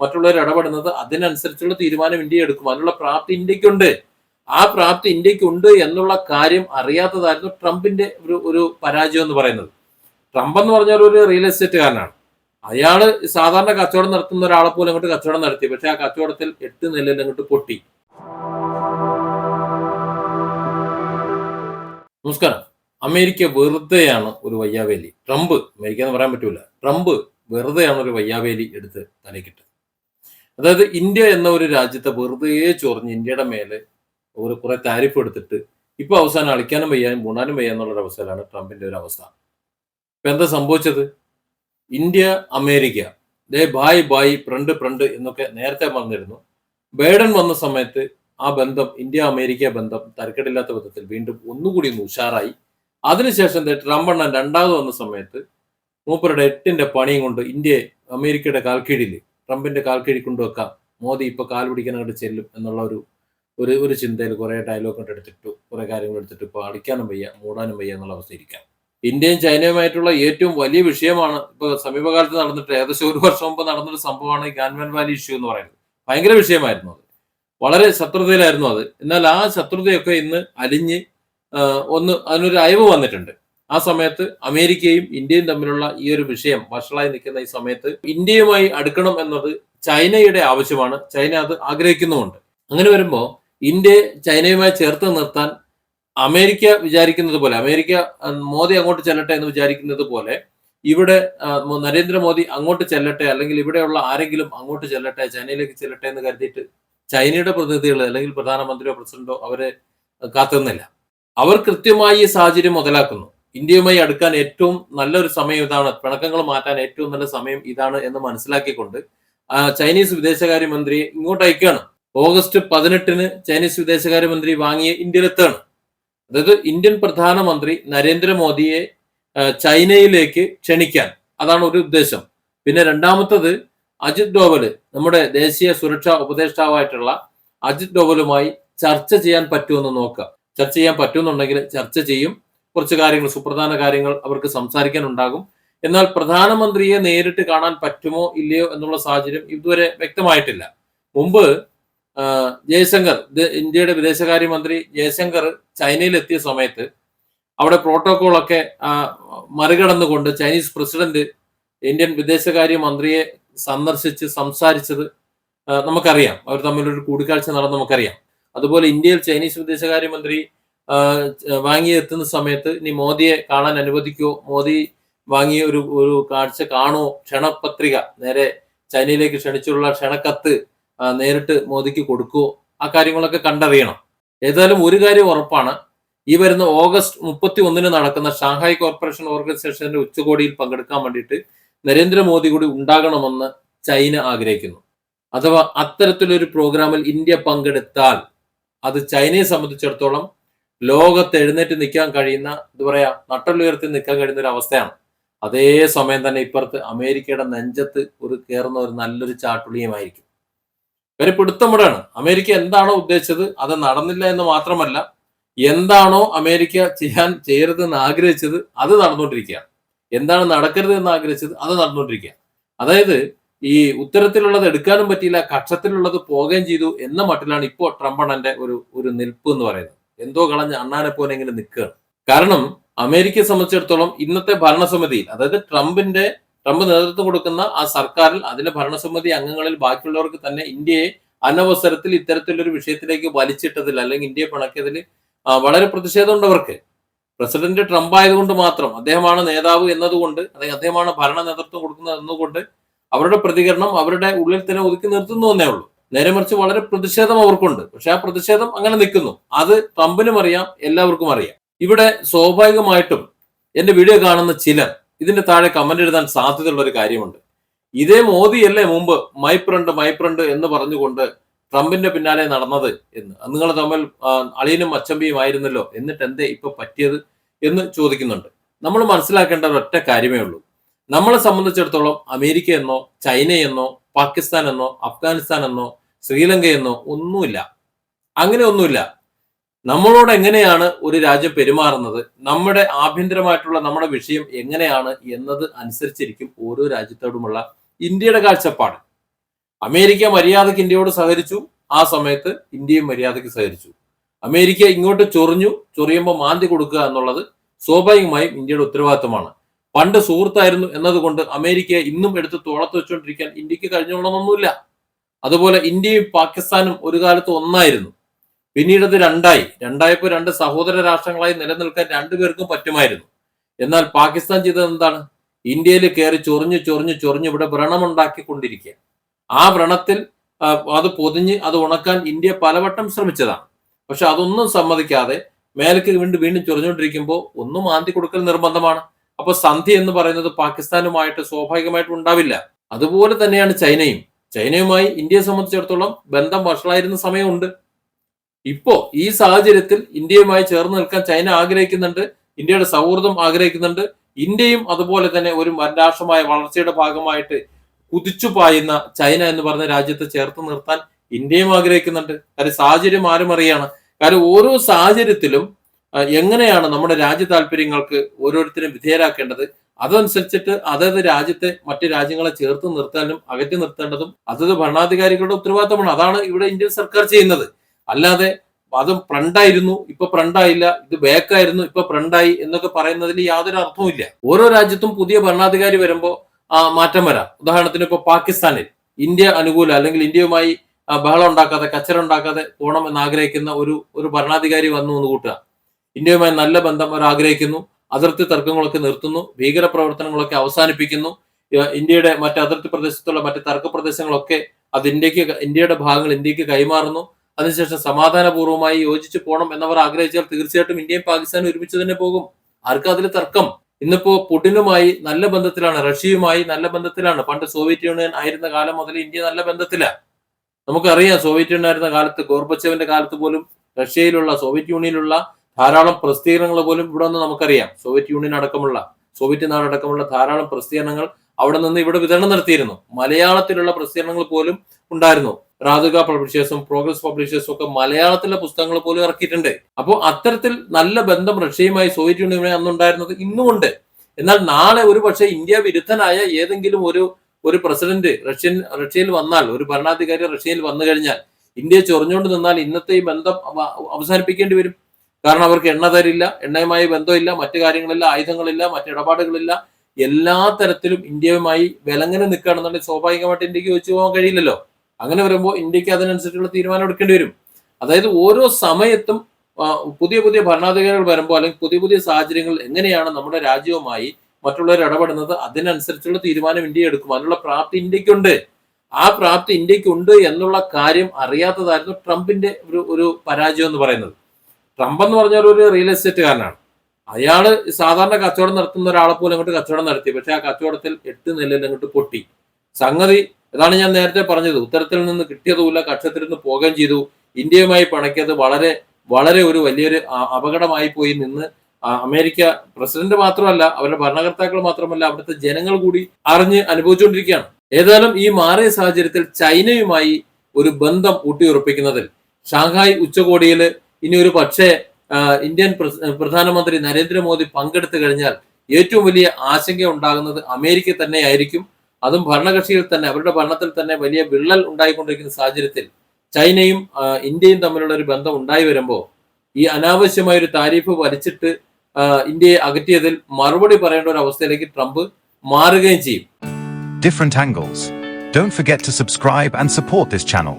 മറ്റുള്ളവർ ഇടപെടുന്നത് അതിനനുസരിച്ചുള്ള തീരുമാനം ഇന്ത്യ എടുക്കും. അതിനുള്ള പ്രാപ്തി ഇന്ത്യക്കുണ്ട്. ആ പ്രാപ്തി ഇന്ത്യക്കുണ്ട് എന്നുള്ള കാര്യം അറിയാത്തതായിരുന്നു ട്രംപിന്റെ ഒരു ഒരു പരാജയം എന്ന് പറയുന്നത്. ട്രംപ് എന്ന് പറഞ്ഞാൽ ഒരു റിയൽ എസ്റ്റേറ്റുകാരനാണ് അയാൾ സാധാരണ കച്ചവടം നടത്തുന്ന ഒരാളെ പോലെ അങ്ങോട്ട് കച്ചവടം നടത്തി. പക്ഷെ ആ കച്ചവടത്തിൽ എട്ട് നിലയിൽ അങ്ങോട്ട് പൊട്ടി. നമസ്കാരം. അമേരിക്ക വെറുതെയാണ് ഒരു വയ്യാവേലി. ട്രംപ് അമേരിക്ക എന്ന് പറയാൻ പറ്റൂല. ട്രംപ് വെറുതെയാണ് ഒരു വയ്യാവേലി എടുത്ത് തലക്കിട്ട് അതായത് ഇന്ത്യ എന്ന ഒരു രാജ്യത്തെ വെറുതെ ചൊറിഞ്ഞ് ഇന്ത്യയുടെ മേലെ ഒരു കുറെ താരിഫ് എടുത്തിട്ട് ഇപ്പൊ അവസാനം അളിക്കാനും വയ്യാനും മൂണാനും വയ്യ എന്നുള്ള ഒരു അവസ്ഥയിലാണ് ട്രംപിന്റെ ഒരു അവസ്ഥ. ഇപ്പൊ എന്താ സംഭവിച്ചത്? ഇന്ത്യ അമേരിക്ക ദേ ബായ് ബായ് ഫ്രണ്ട് ഫ്രണ്ട് എന്നൊക്കെ നേരത്തെ വന്നിരുന്നു ബൈഡൻ വന്ന സമയത്ത് ആ ബന്ധം ഇന്ത്യ അമേരിക്ക ബന്ധം തരക്കെടില്ലാത്ത വിധത്തിൽ വീണ്ടും ഒന്നുകൂടി ഒന്ന് ഉഷാറായി. അതിനുശേഷം ദേ ട്രംപ് എണ്ണൻ രണ്ടാമത് വന്ന സമയത്ത് മൂപ്പരുടെ എട്ടിന്റെ പണിയും കൊണ്ട് ഇന്ത്യ അമേരിക്കയുടെ കാൽക്കീഴിൽ ട്രംപിന്റെ കാൽക്കീഴിൽ കൊണ്ടുവെക്കാം. മോദി ഇപ്പൊ കാൽ പിടിക്കാനായിട്ട് ചെല്ലും എന്നുള്ള ഒരു ഒരു ഒരു ചിന്തയിൽ കുറെ ഡയലോഗ് കൊണ്ട് എടുത്തിട്ടു കുറെ കാര്യങ്ങൾ എടുത്തിട്ട് ഇപ്പൊ അടിക്കാനും വയ്യ മൂടാനും വയ്യ എന്നുള്ള അവസ്ഥ ഇരിക്കാം ഇന്ത്യയും ചൈനയുമായിട്ടുള്ള ഏറ്റവും വലിയ വിഷയമാണ് ഇപ്പൊ സമീപകാലത്ത് നടന്നിട്ട് ഏകദേശം ഒരു വർഷം മുമ്പ് നടന്നൊരു സംഭവമാണ് ഈ ഗാൻവൻ വാലി ഇഷ്യൂ എന്ന് പറയുന്നത്. ഭയങ്കര വിഷയമായിരുന്നു അത്. വളരെ ശത്രുതയിലായിരുന്നു അത്. എന്നാൽ ആ ശത്രുതയൊക്കെ ഇന്ന് അലിഞ്ഞ് ഒന്ന് അതിനൊരു അയവ് വന്നിട്ടുണ്ട്. ആ സമയത്ത് അമേരിക്കയും ഇന്ത്യയും തമ്മിലുള്ള ഈ ഒരു വിഷയം വഷളായി നിൽക്കുന്ന ഈ സമയത്ത് ഇന്ത്യയുമായി അടുക്കണം എന്നത് ചൈനയുടെ ആവശ്യമാണ്. ചൈന അത് ആഗ്രഹിക്കുന്നുമുണ്ട്. അങ്ങനെ വരുമ്പോൾ ഇന്ത്യയെ ചൈനയുമായി ചേർത്ത് നിർത്താൻ അമേരിക്ക വിചാരിക്കുന്നത് പോലെ അമേരിക്ക മോദി അങ്ങോട്ട് ചെല്ലട്ടെ എന്ന് വിചാരിക്കുന്നത് പോലെ ഇവിടെ നരേന്ദ്രമോദി അങ്ങോട്ട് ചെല്ലട്ടെ അല്ലെങ്കിൽ ഇവിടെയുള്ള ആരെങ്കിലും അങ്ങോട്ട് ചെല്ലട്ടെ ചൈനയിലേക്ക് ചെല്ലട്ടെ എന്ന് കരുതിയിട്ട് ചൈനയുടെ പ്രതിനിധികൾ അല്ലെങ്കിൽ പ്രധാനമന്ത്രിയോ പ്രസിഡന്റോ അവരെ കാത്തുന്നില്ല അവർ കൃത്യമായി ഈ സാഹചര്യം മുതലാക്കുന്നു. ഇന്ത്യയുമായി അടുക്കാൻ ഏറ്റവും നല്ലൊരു സമയം ഇതാണ്. പിണക്കങ്ങൾ മാറ്റാൻ ഏറ്റവും നല്ല സമയം ഇതാണ് എന്ന് മനസ്സിലാക്കിക്കൊണ്ട് ചൈനീസ് വിദേശകാര്യമന്ത്രിയെ ഇങ്ങോട്ട് അയക്കുകയാണ്. ഓഗസ്റ്റ് പതിനെട്ടിന് ചൈനീസ് വിദേശകാര്യമന്ത്രി വാങ്ങിയ ഇന്ത്യയിലെത്താണ് അതായത് ഇന്ത്യൻ പ്രധാനമന്ത്രി നരേന്ദ്രമോദിയെ ചൈനയിലേക്ക് ക്ഷണിക്കാൻ. അതാണ് ഒരു ഉദ്ദേശം. പിന്നെ രണ്ടാമത്തത് അജിത് ഡോവൽ നമ്മുടെ ദേശീയ സുരക്ഷാ ഉപദേഷ്ടാവായിട്ടുള്ള അജിത് ഡോവലുമായി ചർച്ച ചെയ്യാൻ പറ്റുമെന്ന് നോക്കുക. ചർച്ച ചെയ്യാൻ പറ്റുമെന്നുണ്ടെങ്കിൽ ചർച്ച ചെയ്യും. കുറച്ച് കാര്യങ്ങൾ സുപ്രധാന കാര്യങ്ങൾ അവർക്ക് സംസാരിക്കാനുണ്ടാകും. എന്നാൽ പ്രധാനമന്ത്രിയെ നേരിട്ട് കാണാൻ പറ്റുമോ ഇല്ലയോ എന്നുള്ള സാഹചര്യം ഇതുവരെ വ്യക്തമായിട്ടില്ല. മുമ്പ് ജയശങ്കർ ഇന്ത്യയുടെ വിദേശകാര്യമന്ത്രി ജയശങ്കർ ചൈനയിൽ എത്തിയ സമയത്ത് അവിടെ പ്രോട്ടോകോളൊക്കെ മറികടന്നുകൊണ്ട് ചൈനീസ് പ്രസിഡന്റ് ഇന്ത്യൻ വിദേശകാര്യ മന്ത്രിയെ സന്ദർശിച്ച് സംസാരിച്ചത് നമുക്കറിയാം. അവർ തമ്മിലൊരു കൂടിക്കാഴ്ച നടന്ന് നമുക്കറിയാം. അതുപോലെ ഇന്ത്യയിൽ ചൈനീസ് വിദേശകാര്യമന്ത്രി ആ, ച- വാങ്ങി എത്തുന്ന സമയത്ത് ഇനി മോദിയെ കാണാൻ അനുവദിക്കുമോ മോദി വാങ്ങിയ ഒരു ഒരു കാഴ്ച കാണുമോ ക്ഷണപത്രിക നേരെ ചൈനയിലേക്ക് ക്ഷണിച്ചുള്ള ക്ഷണക്കത്ത് നേരിട്ട് മോദിക്ക് കൊടുക്കുമോ ആ കാര്യങ്ങളൊക്കെ കണ്ടറിയണം. ഏതായാലും ഒരു കാര്യം ഉറപ്പാണ്. ഈ വരുന്ന ഓഗസ്റ്റ് മുപ്പത്തി ഒന്നിന് നടക്കുന്ന ഷാങ്ഹായ് കോർപ്പറേഷൻ ഓർഗനൈസേഷന്റെ ഉച്ചകോടിയിൽ പങ്കെടുക്കാൻ വേണ്ടിയിട്ട് നരേന്ദ്രമോദി കൂടി ഉണ്ടാകണമെന്ന് ചൈന ആഗ്രഹിക്കുന്നു. അഥവാ അത്തരത്തിലൊരു പ്രോഗ്രാമിൽ ഇന്ത്യ പങ്കെടുത്താൽ അത് ചൈനയെ സംബന്ധിച്ചിടത്തോളം ലോകത്ത് എഴുന്നേറ്റ് നിൽക്കാൻ കഴിയുന്ന എന്താ പറയാ നട്ടലുയർത്തി നിൽക്കാൻ കഴിയുന്ന ഒരു അവസ്ഥയാണ്. അതേ സമയം തന്നെ ഇപ്പുറത്ത് അമേരിക്കയുടെ നെഞ്ചത്ത് ഒരു കയറുന്ന ഒരു നല്ലൊരു ചാട്ടുളിയുമായിരിക്കും. ഇവരെ പിടുത്തമിടാണ് അമേരിക്ക എന്താണോ ഉദ്ദേശിച്ചത് അത് നടന്നില്ല എന്ന് മാത്രമല്ല എന്താണോ അമേരിക്ക ചെയ്യാൻ ചെയ്യരുതെന്ന് ആഗ്രഹിച്ചത് അത് നടന്നുകൊണ്ടിരിക്കുകയാണ്. എന്താണ് നടക്കരുത് എന്ന് ആഗ്രഹിച്ചത് അത് നടന്നുകൊണ്ടിരിക്കുകയാണ്. അതായത് ഈ ഉത്തരത്തിലുള്ളത് എടുക്കാനും പറ്റിയില്ല കക്ഷത്തിലുള്ളത് പോകുകയും ചെയ്തു എന്ന മട്ടിലാണ് ഇപ്പോൾ ട്രംപണന്റെ ഒരു ഒരു നിൽപ്പ് എന്ന് പറയുന്നത്. എന്തോ കളഞ്ഞ് അണ്ണാനെ പോലെ ഇങ്ങനെ നിൽക്കുകയാണ്. കാരണം അമേരിക്കയെ സംബന്ധിച്ചിടത്തോളം ഇന്നത്തെ ഭരണസമിതിയിൽ അതായത് ട്രംപിന്റെ ട്രംപ് നേതൃത്വം കൊടുക്കുന്ന ആ സർക്കാരിൽ അതിലെ ഭരണസമിതി അംഗങ്ങളിൽ ബാക്കിയുള്ളവർക്ക് തന്നെ ഇന്ത്യയെ അനവസരത്തിൽ ഇത്തരത്തിലൊരു വിഷയത്തിലേക്ക് വലിച്ചിട്ടതിൽ അല്ലെങ്കിൽ ഇന്ത്യയെ പിണക്കിയതിൽ വളരെ പ്രതിഷേധമുണ്ടവർക്ക് പ്രസിഡന്റ് ട്രംപ് ആയതുകൊണ്ട് മാത്രം അദ്ദേഹമാണ് നേതാവ് എന്നതുകൊണ്ട് അല്ലെങ്കിൽ അദ്ദേഹമാണ് ഭരണ നേതൃത്വം കൊടുക്കുന്നത് എന്നുകൊണ്ട് അവരുടെ പ്രതികരണം അവരുടെ ഉള്ളിൽ തന്നെ ഒതുക്കി നിർത്തുന്നു എന്നേ ഉള്ളൂ. നേരെ മറിച്ച് വളരെ പ്രതിഷേധം അവർക്കുണ്ട്. പക്ഷെ ആ പ്രതിഷേധം അങ്ങനെ നിൽക്കുന്നു. അത് ട്രംപിനും അറിയാം എല്ലാവർക്കും അറിയാം. ഇവിടെ സ്വാഭാവികമായിട്ടും എന്റെ വീഡിയോ കാണുന്ന ചിലർ ഇതിന്റെ താഴെ കമന്റ് എഴുതാൻ സാധ്യതയുള്ള ഒരു കാര്യമുണ്ട്. ഇതേ മോദിയല്ലേ മുമ്പ് മൈപ്രണ്ട് മൈപ്രണ്ട് എന്ന് പറഞ്ഞുകൊണ്ട് ട്രംപിന്റെ പിന്നാലെ നടന്നത് എന്ന്. നിങ്ങൾ തമ്മിൽ അളിയനും അച്ചമ്പിയും ആയിരുന്നല്ലോ. എന്നിട്ട് എന്തേ ഇപ്പൊ പറ്റിയത് എന്ന് ചോദിക്കുന്നുണ്ട്. നമ്മൾ മനസ്സിലാക്കേണ്ട ഒരൊറ്റ കാര്യമേ ഉള്ളൂ. നമ്മളെ സംബന്ധിച്ചിടത്തോളം അമേരിക്ക എന്നോ ചൈന എന്നോ പാകിസ്ഥാൻ എന്നോ അഫ്ഗാനിസ്ഥാൻ എന്നോ ശ്രീലങ്ക എന്നോ ഒന്നുമില്ല. അങ്ങനെ ഒന്നുമില്ല. നമ്മളോട് എങ്ങനെയാണ് ഒരു രാജ്യം പെരുമാറുന്നത്? നമ്മുടെ ആഭ്യന്തരമായിട്ടുള്ള നമ്മുടെ വിഷയം എങ്ങനെയാണ് എന്നത് അനുസരിച്ചിരിക്കും ഓരോ രാജ്യത്തോടുമുള്ള ഇന്ത്യയുടെ കാഴ്ചപ്പാട്. അമേരിക്ക മര്യാദയ്ക്ക് ഇന്ത്യയോട് സഹകരിച്ചു. ആ സമയത്ത് ഇന്ത്യയും മര്യാദയ്ക്ക് സഹകരിച്ചു. അമേരിക്ക ഇങ്ങോട്ട് ചൊറിഞ്ഞു. ചൊറിയുമ്പോൾ മാന്തി കൊടുക്കുക എന്നുള്ളത് സ്വാഭാവികമായും ഇന്ത്യയുടെ ഉത്തരവാദിത്തമാണ് പണ്ട് സുഹൃത്തായിരുന്നു എന്നതുകൊണ്ട് അമേരിക്കയെ ഇന്നും എടുത്ത് തോളത്ത് വെച്ചുകൊണ്ടിരിക്കാൻ ഇന്ത്യയ്ക്ക് കഴിഞ്ഞോളണമെന്നില്ല അതുപോലെ ഇന്ത്യയും പാകിസ്ഥാനും ഒരു കാലത്ത് ഒന്നായിരുന്നു. പിന്നീട് അത് രണ്ടായി. രണ്ടായപ്പോൾ രണ്ട് സഹോദര രാഷ്ട്രങ്ങളായി നിലനിൽക്കാൻ രണ്ടുപേർക്കും പറ്റുമായിരുന്നു. എന്നാൽ പാകിസ്ഥാൻ ചെയ്തത് എന്താണ്? ഇന്ത്യയിൽ കയറി ചൊറിഞ്ഞു ചൊറിഞ്ഞു ചൊറിഞ്ഞു ഇവിടെ വ്രണമുണ്ടാക്കിക്കൊണ്ടിരിക്കുക. ആ വ്രണത്തിൽ അത് പൊതിഞ്ഞ് അത് ഉണക്കാൻ ഇന്ത്യ പലവട്ടം ശ്രമിച്ചതാണ്. പക്ഷെ അതൊന്നും സമ്മതിക്കാതെ മേലേക്ക് വീണ്ടും വീണ്ടും ചൊറിഞ്ഞുകൊണ്ടിരിക്കുമ്പോൾ ഒന്നും മാന്തി കൊടുക്കൽ നിർബന്ധമാണ്. അപ്പൊ സന്ധി എന്ന് പറയുന്നത് പാകിസ്ഥാനുമായിട്ട് സ്വാഭാവികമായിട്ടും ഉണ്ടാവില്ല. അതുപോലെ തന്നെയാണ് ചൈനയും. ചൈനയുമായി ഇന്ത്യയെ സംബന്ധിച്ചിടത്തോളം ബന്ധം വഷളായിരുന്ന സമയമുണ്ട്. ഇപ്പോ ഈ സാഹചര്യത്തിൽ ഇന്ത്യയുമായി ചേർന്ന് നിൽക്കാൻ ചൈന ആഗ്രഹിക്കുന്നുണ്ട് ഇന്ത്യയുടെ സൗഹൃദം ആഗ്രഹിക്കുന്നുണ്ട് ഇന്ത്യയും അതുപോലെ തന്നെ ഒരു രാഷ്ട്രമായ വളർച്ചയുടെ ഭാഗമായിട്ട് കുതിച്ചു പായുന്ന ചൈന എന്ന് പറഞ്ഞ രാജ്യത്തെ ചേർത്ത് നിർത്താൻ ഇന്ത്യയും ആഗ്രഹിക്കുന്നുണ്ട്. കാര്യം സാഹചര്യം ആരും അറിയാണ്. കാര്യം ഓരോ സാഹചര്യത്തിലും എങ്ങനെയാണ് നമ്മുടെ രാജ്യ താല്പര്യങ്ങൾക്ക് ഓരോരുത്തരും വിധേയരാക്കേണ്ടത്? അതനുസരിച്ചിട്ട് അതത് രാജ്യത്തെ മറ്റു രാജ്യങ്ങളെ ചേർത്ത് നിർത്താനും അകറ്റി നിർത്തേണ്ടതും അതത് ഭരണാധികാരികളുടെ ഉത്തരവാദിത്തമാണ്. അതാണ് ഇവിടെ ഇന്ത്യൻ സർക്കാർ ചെയ്യുന്നത്. അല്ലാതെ അതും ഫ്രണ്ടായിരുന്നു ഇപ്പൊ ഫ്രണ്ടായില്ല ഇത് ബാക്കായിരുന്നു ഇപ്പൊ ഫ്രണ്ടായി എന്നൊക്കെ പറയുന്നതിൽ യാതൊരു അർത്ഥവുമില്ല ഓരോ രാജ്യത്തും പുതിയ ഭരണാധികാരി വരുമ്പോൾ ആ മാറ്റം വരാം. ഉദാഹരണത്തിന് ഇപ്പൊ പാകിസ്ഥാനിൽ ഇന്ത്യ അനുകൂല അല്ലെങ്കിൽ ഇന്ത്യയുമായി ബഹളം ഉണ്ടാക്കാതെ കച്ചറ ഉണ്ടാക്കാതെ പോകണം എന്ന് ആഗ്രഹിക്കുന്ന ഒരു ഒരു ഭരണാധികാരി വന്നു എന്ന് കൂട്ടുക. ഇന്ത്യയുമായി നല്ല ബന്ധം അവർ ആഗ്രഹിക്കുന്നു അതിർത്തി തർക്കങ്ങളൊക്കെ നിർത്തുന്നു ഭീകര പ്രവർത്തനങ്ങളൊക്കെ അവസാനിപ്പിക്കുന്നു ഇന്ത്യയുടെ മറ്റ് അതിർത്തി പ്രദേശത്തുള്ള മറ്റ് തർക്ക പ്രദേശങ്ങളൊക്കെ അത് ഇന്ത്യയ്ക്ക് ഇന്ത്യയുടെ ഭാഗങ്ങൾ ഇന്ത്യയ്ക്ക് കൈമാറുന്നു. അതിനുശേഷം സമാധാനപൂർവമായി യോജിച്ചു പോകണം എന്നവർ ആഗ്രഹിച്ചാൽ തീർച്ചയായിട്ടും ഇന്ത്യയും പാകിസ്ഥാനും ഒരുമിച്ച് തന്നെ പോകും. ആർക്കും അതിൽ തർക്കം? ഇന്നിപ്പോ പുടിനുമായി നല്ല ബന്ധത്തിലാണ് റഷ്യയുമായി നല്ല ബന്ധത്തിലാണ്. പണ്ട് സോവിയറ്റ് യൂണിയൻ ആയിരുന്ന കാലം മുതൽ ഇന്ത്യ നല്ല ബന്ധത്തിലാണ് നമുക്കറിയാം സോവിയറ്റ് യൂണിയൻ ആയിരുന്ന കാലത്ത് ഗോർബച്ചവിന്റെ കാലത്ത് പോലും റഷ്യയിലുള്ള സോവിയറ്റ് യൂണിയനിലുള്ള ധാരാളം പ്രസിദ്ധീകരണങ്ങൾ പോലും ഇവിടെ നിന്ന് നമുക്കറിയാം. സോവിയറ്റ് യൂണിയൻ അടക്കമുള്ള സോവിയറ്റ് നാടടക്കമുള്ള ധാരാളം പ്രസിദ്ധീകരണങ്ങൾ അവിടെ നിന്ന് ഇവിടെ വിതരണം നടത്തിയിരുന്നു. മലയാളത്തിലുള്ള പ്രസിദ്ധീകരണങ്ങൾ പോലും ഉണ്ടായിരുന്നു. രാധിക പബ്ലിഷേഴ്സും പ്രോഗ്രസ് പബ്ലിഷേഴ്സും ഒക്കെ മലയാളത്തിലെ പുസ്തകങ്ങൾ പോലും ഇറക്കിയിട്ടുണ്ട്. അപ്പോൾ അത്തരത്തിൽ നല്ല ബന്ധം റഷ്യയുമായി സോവിയറ്റ് യൂണിയനുമായി അന്നുണ്ടായിരുന്നത് ഇന്നുമുണ്ട്. എന്നാൽ നാളെ ഒരു പക്ഷേ ഇന്ത്യ വിരുദ്ധനായ ഏതെങ്കിലും ഒരു ഒരു പ്രസിഡന്റ് റഷ്യൻ റഷ്യയിൽ വന്നാൽ ഒരു ഭരണാധികാരി റഷ്യയിൽ വന്നു കഴിഞ്ഞാൽ ഇന്ത്യയെ ചൊറിഞ്ഞുകൊണ്ട് നിന്നാൽ ഇന്നത്തെ ഈ ബന്ധം അവ- അവസാനിപ്പിക്കേണ്ടി വരും. കാരണം അവർക്ക് എണ്ണ തരില്ല എണ്ണയുമായി ബന്ധമില്ല മറ്റു കാര്യങ്ങളില്ല ആയുധങ്ങളില്ല മറ്റു ഇടപാടുകളില്ല. എല്ലാ തരത്തിലും ഇന്ത്യയുമായി വിലങ്ങനെ നിൽക്കുകയാണെന്നുണ്ടെങ്കിൽ സ്വാഭാവികമായിട്ട് ഇന്ത്യയ്ക്ക് വെച്ച് പോകാൻ കഴിയില്ലല്ലോ. അങ്ങനെ വരുമ്പോൾ ഇന്ത്യയ്ക്ക് അതിനനുസരിച്ചുള്ള തീരുമാനം എടുക്കേണ്ടി വരും. അതായത് ഓരോ സമയത്തും പുതിയ പുതിയ ഭരണാധികാരികൾ വരുമ്പോൾ അല്ലെങ്കിൽ പുതിയ പുതിയ സാഹചര്യങ്ങൾ എങ്ങനെയാണ് നമ്മുടെ രാജ്യവുമായി മറ്റുള്ളവർ ഇടപെടുന്നത് അതിനനുസരിച്ചുള്ള തീരുമാനം ഇന്ത്യ എടുക്കും. അതിനുള്ള പ്രാപ്തി ഇന്ത്യക്കുണ്ട്. ആ പ്രാപ്തി ഇന്ത്യക്കുണ്ട് എന്നുള്ള കാര്യം അറിയാത്തതായിരുന്നു ട്രംപിന്റെ ഒരു ഒരു പരാജയം എന്ന് പറയുന്നത്. ട്രംപ് എന്ന് പറഞ്ഞാൽ ഒരു റിയൽ എസ്റ്റേറ്റുകാരനാണ് അയാൾ സാധാരണ കച്ചവടം നടത്തുന്ന ഒരാളെ പോലും അങ്ങോട്ട് കച്ചവടം നടത്തി. പക്ഷെ ആ കച്ചവടത്തിൽ എട്ട് നിലയിൽ അങ്ങോട്ട് പൊട്ടി. സംഗതി ഇതാണ് ഞാൻ നേരത്തെ പറഞ്ഞത്. ഉത്തരത്തിൽ നിന്ന് കിട്ടിയതുമില്ല കക്ഷത്തിൽ നിന്ന് പോകുകയും ചെയ്തു. ഇന്ത്യയുമായി പണക്കിയത് വളരെ വളരെ ഒരു വലിയൊരു അപകടമായി പോയി നിന്ന് അമേരിക്ക പ്രസിഡന്റ് മാത്രമല്ല അവരുടെ ഭരണകർത്താക്കൾ മാത്രമല്ല അവിടുത്തെ ജനങ്ങൾ കൂടി അറിഞ്ഞ് അനുഭവിച്ചുകൊണ്ടിരിക്കുകയാണ്. ഏതായാലും ഈ മാറിയ സാഹചര്യത്തിൽ ചൈനയുമായി ഒരു ബന്ധം ഊട്ടിയുറപ്പിക്കുന്നതിൽ ഷാങ്ഹായ് ഉച്ചകോടിയിൽ ഇനി ഒരു പക്ഷേ ഇന്ത്യൻ പ്രധാനമന്ത്രി നരേന്ദ്രമോദി പങ്കെടുത്തു കഴിഞ്ഞാൽ ഏറ്റവും വലിയ ആശങ്ക ഉണ്ടാകുന്നത് അമേരിക്ക തന്നെയായിരിക്കും അതും ഭരണകക്ഷിയിൽ തന്നെ അവരുടെ ഭരണത്തിൽ തന്നെ വലിയ വിള്ളൽ ഉണ്ടായിക്കൊണ്ടിരിക്കുന്ന സാഹചര്യത്തിൽ ചൈനയും ഇന്ത്യയും തമ്മിലുള്ള ഒരു ബന്ധം ഉണ്ടായി വരുമ്പോൾ ഈ അനാവശ്യമായ ഒരു താരിഫ് വലിച്ചിട്ട് ഇന്ത്യയെ അകറ്റിയതിൽ മറുപടി പറയേണ്ട ഒരു അവസ്ഥയിലേക്ക് ട്രംപ് മാറുകയും ചെയ്യും. Don't forget to subscribe and support this channel.